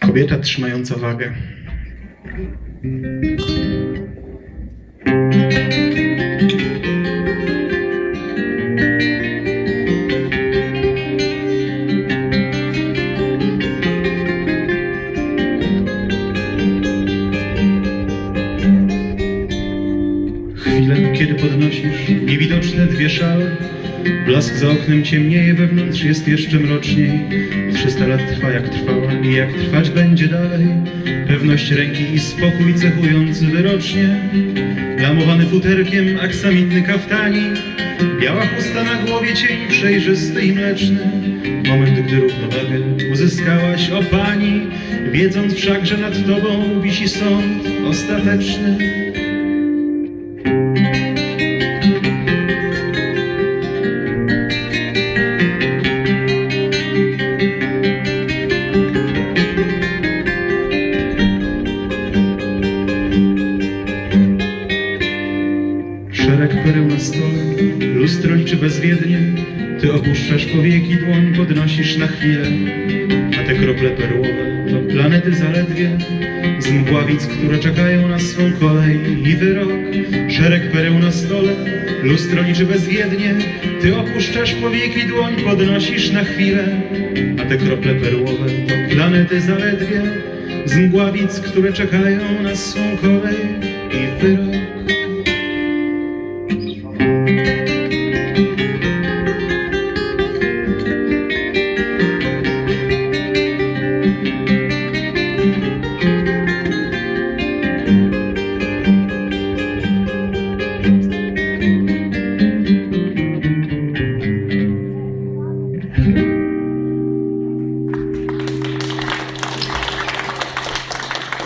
Kobieta trzymająca wagę. Chwilę, kiedy podnosisz niewidoczne dwie szale, blask za oknem ciemnieje, wewnątrz jest jeszcze mroczniej. Trzysta lat trwa jak trwała i jak trwać będzie dalej. Pewność ręki i spokój cechujący wyrocznie. Lamowany futerkiem, aksamitny kaftanik, biała chusta na głowie, cień przejrzysty i mleczny. Moment, gdy równowagę uzyskałaś, o pani, wiedząc wszak, że nad tobą wisi sąd ostateczny. Szereg pereł na stole, lustro liczy bezwiednie. Ty opuszczasz powieki, dłoń podnosisz na chwilę. A te krople perłowe to planety zaledwie z mgławic, które czekają na swą kolej i wyrok. Szereg pereł na stole, lustro liczy bezwiednie. Ty opuszczasz powieki, dłoń podnosisz na chwilę. A te krople perłowe to planety zaledwie z mgławic, które czekają na swą kolej i wyrok.